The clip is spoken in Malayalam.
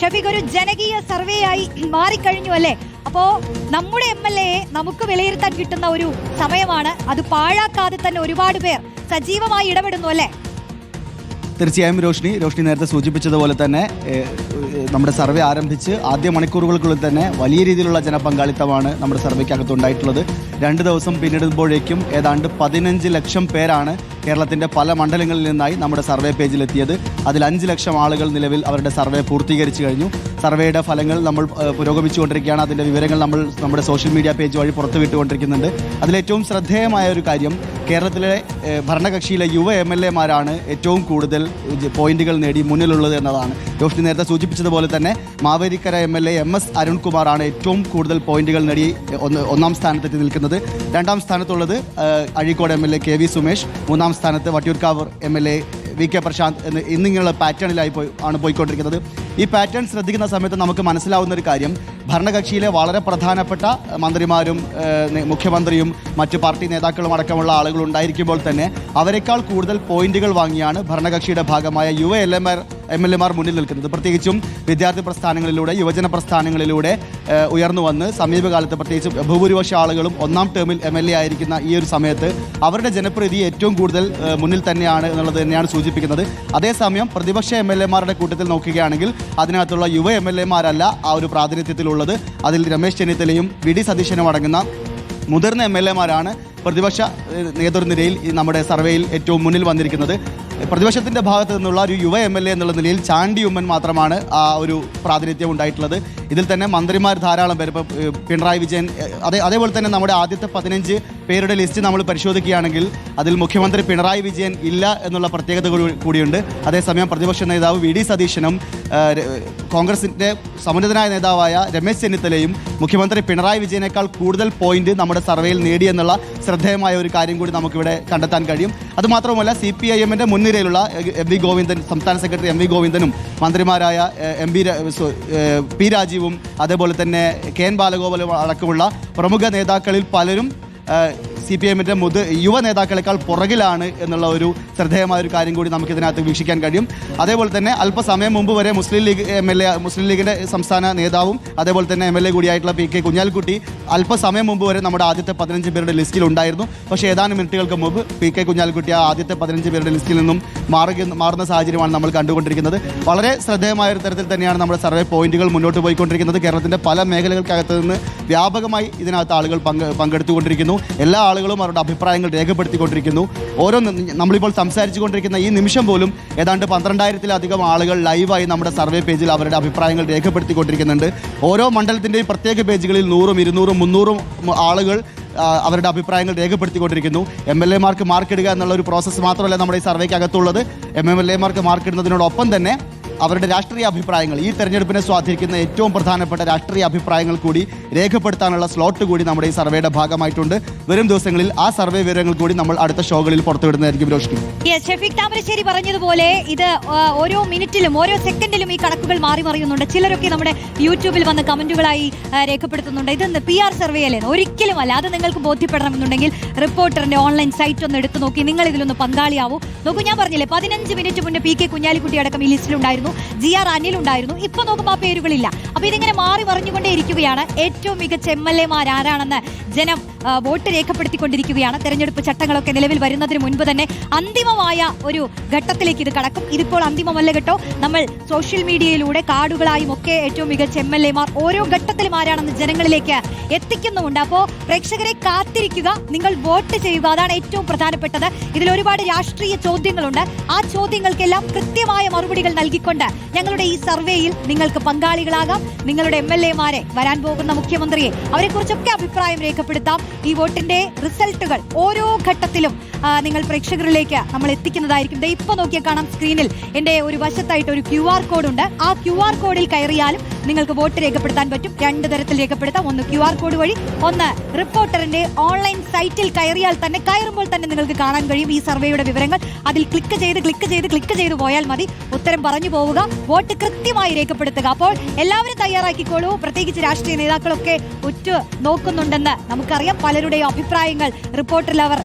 ഷഫീഖ് ഒരു ജനകീയ സർവേ ആയി മാറിക്കഴിഞ്ഞു അല്ലേ? അപ്പോ നമ്മുടെ എം എൽ എയെ നമുക്ക് വിലയിരുത്താൻ കിട്ടുന്ന ഒരു സമയമാണ്. അത് പാഴാക്കാതെ തന്നെ ഒരുപാട് പേർ സജീവമായി ഇടപെടുന്നു അല്ലേ? തീർച്ചയായും രോഷ്നി രോഷ്നി നേരത്തെ സൂചിപ്പിച്ചതുപോലെ തന്നെ നമ്മുടെ സർവേ ആരംഭിച്ച് ആദ്യ മണിക്കൂറുകൾക്കുള്ളിൽ തന്നെ വലിയ രീതിയിലുള്ള ജനപങ്കാളിത്തമാണ് നമ്മുടെ സർവേക്കകത്ത് ഉണ്ടായിട്ടുള്ളത്. രണ്ട് ദിവസം പിന്നിടുമ്പോഴേക്കും ഏതാണ്ട് പതിനഞ്ച് ലക്ഷം പേരാണ് കേരളത്തിന്റെ പല മണ്ഡലങ്ങളിൽ നിന്നായി നമ്മുടെ സർവേ പേജിലെത്തിയത്. അതിൽ അഞ്ച് ലക്ഷം ആളുകൾ നിലവിൽ അവരുടെ സർവേ പൂർത്തീകരിച്ചു കഴിഞ്ഞു. സർവേയുടെ ഫലങ്ങൾ നമ്മൾ പുരോഗമിച്ചുകൊണ്ടിരിക്കുകയാണ്. അതിന്റെ വിവരങ്ങൾ നമ്മൾ നമ്മുടെ സോഷ്യൽ മീഡിയ പേജ് വഴി പുറത്തുവിട്ടുകൊണ്ടിരിക്കുന്നുണ്ട്. അതിലേറ്റവും ശ്രദ്ധേയമായ ഒരു കാര്യം കേരളത്തിലെ ഭരണകക്ഷിയിലെ യുവ എം എൽ എമാരാണ് ഏറ്റവും കൂടുതൽ പോയിന്റുകൾ നേടി മുന്നിലുള്ളത് എന്നതാണ്. ജോഷ്ണി നേരത്തെ സൂചിപ്പിച്ചതുപോലെ തന്നെ Mavelikkara M L A M S അരുൺകുമാറാണ് ഏറ്റവും കൂടുതൽ പോയിന്റുകൾ നേടി ഒന്ന് ഒന്നാം സ്ഥാനത്തെത്തി നിൽക്കുന്നത്. രണ്ടാം സ്ഥാനത്തുള്ളത് Azhikode M L A K V Sumesh മൂന്നാം സ്ഥാനത്ത് Vattiyoorkavu M L A V K Prashanth എന്ന് എന്നിങ്ങനെയുള്ള പാറ്റേണിലായി പോയി ആണ് പോയിക്കൊണ്ടിരിക്കുന്നത്. ഈ പാറ്റേൺ ശ്രദ്ധിക്കുന്ന സമയത്ത് നമുക്ക് മനസ്സിലാവുന്ന ഒരു കാര്യം ഭരണകക്ഷിയിലെ വളരെ പ്രധാനപ്പെട്ട മന്ത്രിമാരും മുഖ്യമന്ത്രിയും മറ്റ് പാർട്ടി നേതാക്കളും അടക്കമുള്ള ആളുകൾ ഉണ്ടായിരിക്കുമ്പോൾ തന്നെ അവരെക്കാൾ കൂടുതൽ പോയിന്റുകൾ വാങ്ങിയാണ് ഭരണകക്ഷിയുടെ ഭാഗമായ യുവ L M R M L എമാർ മുന്നിൽ നിൽക്കുന്നത്. പ്രത്യേകിച്ചും വിദ്യാർത്ഥി പ്രസ്ഥാനങ്ങളിലൂടെ യുവജന പ്രസ്ഥാനങ്ങളിലൂടെ ഉയർന്നു വന്ന് സമീപകാലത്ത് പ്രത്യേകിച്ച് ബഹുഭൂരിപക്ഷ ആളുകളും ഒന്നാം ടേമിൽ എം എൽ എ ആയിരിക്കുന്ന ഈ ഒരു സമയത്ത് അവരുടെ ജനപ്രീതി ഏറ്റവും കൂടുതൽ മുന്നിൽ തന്നെയാണ് എന്നുള്ളത് തന്നെയാണ് സൂചിപ്പിക്കുന്നത്. അതേസമയം പ്രതിപക്ഷ എം എൽ എമാരുടെ കൂട്ടത്തിൽ നോക്കുകയാണെങ്കിൽ അതിനകത്തുള്ള യുവ എം എൽ എമാരല്ല ആ ഒരു പ്രാതിനിധ്യത്തിലുള്ളത്. അതിൽ രമേശ് ചെന്നിത്തലയും വി ഡി സതീശനും അടങ്ങുന്ന മുതിർന്ന എം എൽ എമാരാണ് പ്രതിപക്ഷ നേതൃനിരയിൽ നമ്മുടെ സർവേയിൽ ഏറ്റവും മുന്നിൽ വന്നിരിക്കുന്നത്. പ്രതിപക്ഷത്തിന്റെ ഭാഗത്ത് നിന്നുള്ള ഒരു യുവ എ എന്നുള്ള നിലയിൽ ചാണ്ടി ഉമ്മൻ മാത്രമാണ് ആ ഒരു പ്രാതിനിധ്യം ഉണ്ടായിട്ടുള്ളത്. ഇതിൽ തന്നെ മന്ത്രിമാർ ധാരാളം പേര്. ഇപ്പോൾ പിണറായി വിജയൻ അതേ അതേപോലെ തന്നെ നമ്മുടെ ആദ്യത്തെ പതിനഞ്ച് പേരുടെ ലിസ്റ്റ് നമ്മൾ പരിശോധിക്കുകയാണെങ്കിൽ അതിൽ മുഖ്യമന്ത്രി പിണറായി വിജയൻ ഇല്ല എന്നുള്ള പ്രത്യേകത കൂടി- കൂടിയുണ്ട്. അതേസമയം പ്രതിപക്ഷ നേതാവ് വി ഡി സതീശനും കോൺഗ്രസിന്റെ സമുന്നതനായ നേതാവായ രമേശ് ചെന്നിത്തലയും മുഖ്യമന്ത്രി പിണറായി വിജയനേക്കാൾ കൂടുതൽ പോയിന്റ് നമ്മുടെ സർവേയിൽ നേടിയെന്നുള്ള ശ്രദ്ധേയമായ ഒരു കാര്യം കൂടി നമുക്കിവിടെ കണ്ടെത്താൻ കഴിയും. അതുമാത്രമല്ല സി പി ഐ എമ്മിന്റെ മുൻനിരയിലുള്ള എ- വി ഗോവിന്ദൻ സംസ്ഥാന സെക്രട്ടറി എം വി ഗോവിന്ദനും മന്ത്രിമാരായ എ, പി പി രാജീവും അതേപോലെ തന്നെ കെ എൻ ബാലഗോപാലും അടക്കമുള്ള പ്രമുഖ നേതാക്കളിൽ പലരും സി പി എമ്മിന്റെ മുത് യുവ നേതാക്കളെക്കാൾ പുറകിലാണ് എന്നുള്ള ഒരു ശ്രദ്ധേയമായ ഒരു കാര്യം കൂടി നമുക്ക് ഇതിനകത്ത് വീക്ഷിക്കാൻ കഴിയും. അതേപോലെ തന്നെ അല്പസമയം മുമ്പ് വരെ Muslim League M L A Muslim ലീഗിന്റെ സംസ്ഥാന നേതാവും അതേപോലെ തന്നെ എം എൽ എ കൂടിയായിട്ടുള്ള പി കെ കുഞ്ഞാലിക്കുട്ടി അല്പസമയം മുമ്പ് വരെ നമ്മുടെ ആദ്യത്തെ പതിനഞ്ച് പേരുടെ ലിസ്റ്റിൽ ഉണ്ടായിരുന്നു. പക്ഷേ ഏതാനും മിനിറ്റുകൾക്ക് മുമ്പ് പി കെ കുഞ്ഞാലിക്കുട്ടി ആ ആദ്യത്തെ പതിനഞ്ച് പേരുടെ ലിസ്റ്റിൽ നിന്നും മാറുക മാറുന്ന സാഹചര്യമാണ് നമ്മൾ കണ്ടുകൊണ്ടിരിക്കുന്നത്. വളരെ ശ്രദ്ധേയമായ ഒരു തരത്തിൽ തന്നെയാണ് നമ്മുടെ സർവേ പോയിന്റുകൾ മുന്നോട്ട് പോയിക്കൊണ്ടിരിക്കുന്നത്. കേരളത്തിന്റെ പല മേഖലകൾക്കകത്ത് നിന്ന് വ്യാപകമായി ഇതിനകത്ത് ആളുകൾ പങ്ക് പങ്കെടുത്തുകൊണ്ടിരിക്കുന്നു. എല്ലാ ആളുകളും അവരുടെ അഭിപ്രായങ്ങൾ രേഖപ്പെടുത്തിക്കൊണ്ടിരിക്കുന്നു. ഓരോ നമ്മളിപ്പോൾ സംസാരിച്ചു കൊണ്ടിരിക്കുന്ന ഈ നിമിഷം പോലും ഏതാണ്ട് പന്ത്രണ്ടായിരത്തിലധികം ആളുകൾ ലൈവായി നമ്മുടെ സർവേ പേജിൽ അവരുടെ അഭിപ്രായങ്ങൾ രേഖപ്പെടുത്തിക്കൊണ്ടിരിക്കുന്നുണ്ട്. ഓരോ മണ്ഡലത്തിന്റെയും പ്രത്യേക പേജുകളിൽ നൂറും ഇരുന്നൂറും മുന്നൂറും ആളുകൾ അവരുടെ അഭിപ്രായങ്ങൾ രേഖപ്പെടുത്തിക്കൊണ്ടിരിക്കുന്നു. എം എൽ എമാർക്ക് മാർക്കിടുക എന്നുള്ള ഒരു പ്രോസസ്സ് മാത്രമല്ല നമ്മുടെ ഈ സർവേക്ക് അകത്തുള്ളത് എം എം എൽ എമാർക്ക് മാർക്കിടുന്നതിനോടൊപ്പം തന്നെ അവരുടെ രാഷ്ട്രീയ അഭിപ്രായങ്ങൾ. ഈ തെരഞ്ഞെടുപ്പിനെ സ്വാധീനിക്കുന്ന ഏറ്റവും പ്രധാനപ്പെട്ട രാഷ്ട്രീയ അഭിപ്രായങ്ങൾ കൂടി രേഖപ്പെടുത്താനുള്ള സ്ലോട്ട് കൂടി നമ്മുടെ ഈ സർവേയുടെ ഭാഗമായിട്ടുണ്ട്. വരും ദിവസങ്ങളിൽ ആ സർവേ വിവരങ്ങൾ കൂടി നമ്മൾ അടുത്ത ഷോകളിൽ പുറത്തുവിടുന്നതായിരിക്കും Yes, ഷെഫീഖ് താമരശ്ശേരി പറഞ്ഞതുപോലെ ഇത് ഓരോ മിനിറ്റിലും ഓരോ സെക്കൻഡിലും ഈ കണക്കുകൾ മാറി മറിയുന്നുണ്ട്. ചിലരൊക്കെ നമ്മുടെ യൂട്യൂബിൽ വന്ന് കമന്റുകളായി രേഖപ്പെടുത്തുന്നുണ്ട്. ഇത് പി ആർ സർവേ അല്ലേ? ഒരിക്കലും അല്ല അത് നിങ്ങൾക്ക് ബോധ്യപ്പെടണമെന്നുണ്ടെങ്കിൽ റിപ്പോർട്ടറിന്റെ ഓൺലൈൻ സൈറ്റ് ഒന്ന് എടുത്തു നോക്കി നിങ്ങൾ ഇതിലൊന്ന് പങ്കാളിയാവൂ. നോക്കൂ ഞാൻ പറഞ്ഞില്ലേ പതിനഞ്ച് മിനിറ്റ് മുന്നേ പി കെ കുഞ്ഞാലിക്കുട്ടി അടക്കം ഈ ലിസ്റ്റിലുണ്ടായിരുന്നു. ജി ആർ അനിൽ ഉണ്ടായിരുന്നു. ഇപ്പൊ നോക്കുമ്പോൾ ആ പേരുകളില്ല. അപ്പൊ ഇതിങ്ങനെ മാറി മറിഞ്ഞുകൊണ്ടേ ഇരിക്കുകയാണ് ഏറ്റവും മികച്ച എം എൽ എമാർ ആരാണെന്ന് ജനം വോട്ട് രേഖപ്പെടുത്തിക്കൊണ്ടിരിക്കുകയാണ്. തെരഞ്ഞെടുപ്പ് ചട്ടങ്ങളൊക്കെ നിലവിൽ വരുന്നതിന് മുൻപ് തന്നെ അന്തിമമായ ഒരു ഘട്ടത്തിലേക്ക് ഇത് കടക്കും. ഇതിപ്പോൾ അന്തിമമല്ല കേട്ടോ. നമ്മൾ സോഷ്യൽ മീഡിയയിലൂടെ കാർഡുകളായും ഒക്കെ ഏറ്റവും മികച്ച എം എൽ എമാർ ഓരോ ഘട്ടത്തിലും ആരാണെന്ന് ജനങ്ങളിലേക്ക് എത്തിക്കുന്നുമുണ്ട്. അപ്പോൾ പ്രേക്ഷകരെ കാത്തിരിക്കുക. നിങ്ങൾ വോട്ട് ചെയ്യുക. അതാണ് ഏറ്റവും പ്രധാനപ്പെട്ടത്. ഇതിൽ ഒരുപാട് രാഷ്ട്രീയ ചോദ്യങ്ങളുണ്ട്. ആ ചോദ്യങ്ങൾക്കെല്ലാം കൃത്യമായ മറുപടികൾ നൽകിക്കൊണ്ട് ഞങ്ങളുടെ ഈ സർവേയിൽ നിങ്ങൾക്ക് പങ്കാളികളാകാം. നിങ്ങളുടെ എം എൽ എമാരെ വരാൻ പോകുന്ന മുഖ്യമന്ത്രിയെ അവരെക്കുറിച്ചൊക്കെ അഭിപ്രായം രേഖപ്പെടുത്താം. ഈ വോട്ടിന്റെ റിസൾട്ടുകൾ ഓരോ ഘട്ടത്തിലും നിങ്ങൾ പ്രേക്ഷകരിലേക്ക് നമ്മൾ എത്തിക്കുന്നതായിരിക്കും. ഇപ്പൊ നോക്കിയാൽ കാണാം സ്ക്രീനിൽ എന്റെ ഒരു വശത്തായിട്ട് ഒരു ക്യു ആർ കോഡ് ഉണ്ട്. ആ ക്യു ആർ കോഡിൽ കയറിയാലും നിങ്ങൾക്ക് വോട്ട് രേഖപ്പെടുത്താൻ പറ്റും. രണ്ട് തരത്തിൽ രേഖപ്പെടുത്താം. ഒന്ന് ക്യു ആർ കോഡ് വഴി ഒന്ന് റിപ്പോർട്ടറിന്റെ ഓൺലൈൻ സൈറ്റിൽ കയറിയാൽ തന്നെ കയറുമ്പോൾ തന്നെ നിങ്ങൾക്ക് കാണാൻ കഴിയും ഈ സർവേയുടെ വിവരങ്ങൾ. അതിൽ ക്ലിക്ക് ചെയ്ത് ക്ലിക്ക് ചെയ്ത് ക്ലിക്ക് ചെയ്ത് പോയാൽ മതി. ഉത്തരം പറഞ്ഞു പോവുക. വോട്ട് കൃത്യമായി രേഖപ്പെടുത്തുക. അപ്പോൾ എല്ലാവരും തയ്യാറാക്കിക്കോളൂ. പ്രത്യേകിച്ച് രാഷ്ട്രീയ നേതാക്കളൊക്കെ ഉറ്റു നോക്കുന്നുണ്ടെന്ന് നമുക്കറിയാം. പലരുടെയും അഭിപ്രായങ്ങൾ റിപ്പോർട്ടറിൽ അവർ